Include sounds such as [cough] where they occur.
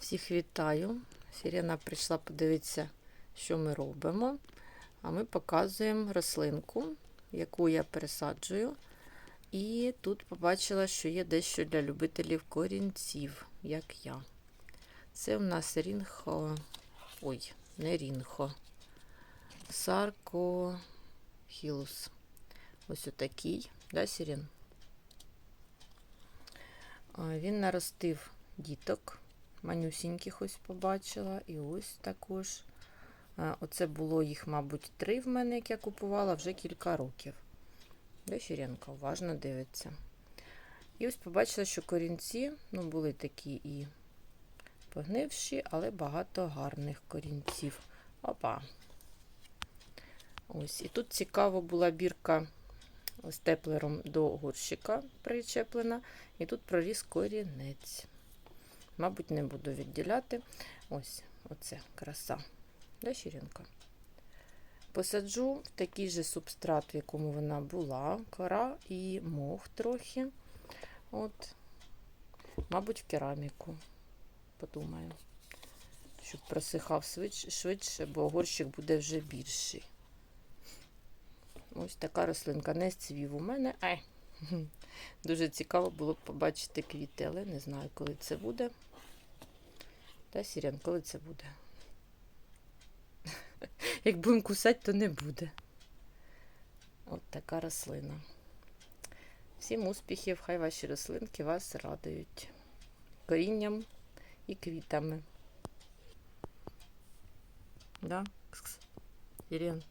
Всіх вітаю. Сірена прийшла подивитися, що ми робимо. А ми показуємо рослинку, яку я пересаджую. І тут побачила, що є дещо для любителів корінців, як я. Це у нас рінхо. Ой, не рінхо. Саркохілус. Ось отакий, да, Сірін? Він наростив діток. Манюсіньких ось побачила. І ось також. Оце було їх, мабуть, три в мене, як я купувала, вже кілька років. Де уважно дивиться. І ось побачила, що корінці ну, були такі і погнивші, але багато гарних корінців. Опа. Ось. І тут цікаво була бірка з теплером до горщика причеплена. І тут проріс корінець. Мабуть, не буду відділяти. Ось, оце краса. Де щиринка? Посаджу в такий же субстрат, в якому вона була, кора і мох трохи. От, мабуть, в кераміку. Подумаю, щоб просихав швидше, швидше, бо горщик буде вже більший. Ось така рослинка не цвів у мене. Ай. [laughs] Дуже цікаво було б побачити квіти, але не знаю, коли це буде. Та Сірян, коли це буде? [laughs] Як будемо кусати, то не буде. От така рослина. Всім успіхів, хай ваші рослинки вас радують корінням і квітами. Да? Ірен.